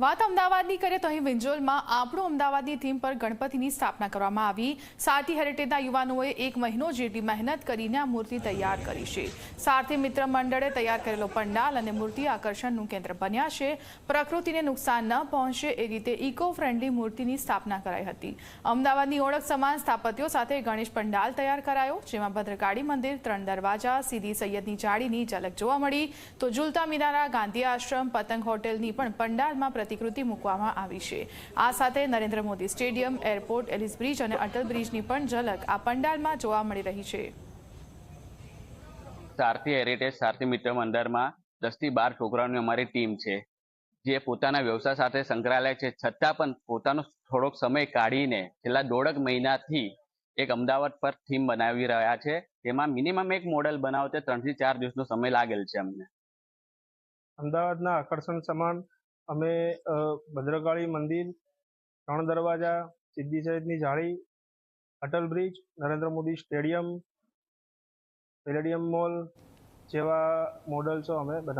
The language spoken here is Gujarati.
વાત અમદાવાદની કરીએ તો અહીં વિંજોલમાં આપણું અમદાવાદની થીમ પર ગણપતિની સ્થાપના કરવામાં આવી. સારથી હેરિટેજના યુવાનોએ એક મહિનો જેટલી મહેનત કરીને આ મૂર્તિ તૈયાર કરી છે. સારથી મિત્ર મંડળે તૈયાર કરેલો પંડાલ અને મૂર્તિ આકર્ષણનું કેન્દ્ર બન્યા છે. પ્રકૃતિને નુકસાન ન પહોંચે એ રીતે ઇકો ફ્રેન્ડલી મૂર્તિની સ્થાપના કરાઈ હતી. અમદાવાદની ઓળખ સમાન સ્થાપત્યો સાથે ગણેશ પંડાલ તૈયાર કરાયો, જેમાં ભદ્રકાળી મંદિર, ત્રણ દરવાજા, સીધી સૈયદની જાળીની ઝલક જોવા મળી. તો ઝુલતા મિનારા ગાંધી આશ્રમ, પતંગ હોટેલની પણ પંડાલમાં પ્રતિકૃતિ મૂકવામાં આવી છે. આ સાથે Narendra Modi stadium airport Ellis bridge અને અટલ બ્રિજની પણ ઝલક આ પંડાલમાં જોવા મળી રહી છે. સારથી હેરિટેજ સારથી મિત્ર મંદિરમાં દસથી બાર છોકરાઓની અમારી ટીમ છે. જે પોતાના વ્યવસાય સાથે સંકળાયેલા છે. છતાં પણ પોતાનો થોડોક સમય કાઢીને છેલ્લા દોઢક મહિનાથી એક અમદાવાદ પર થીમ બનાવી રહ્યા છે. તેમાં મિનિમમ એક મોડેલ બનાવતે ત્રણથી ચાર દિવસનો સમય લાગેલ છે અમને. અમદાવાદના આકર્ષણ સમાન અમે ભદ્રકાળી મંદિર, ત્રણ દરવાજા, સિદ્ધિ સૈયદની જાળી, Atal bridge, Narendra Modi stadium, Palladium mall જેવા મોડલ્સો અમે બનાવ્યા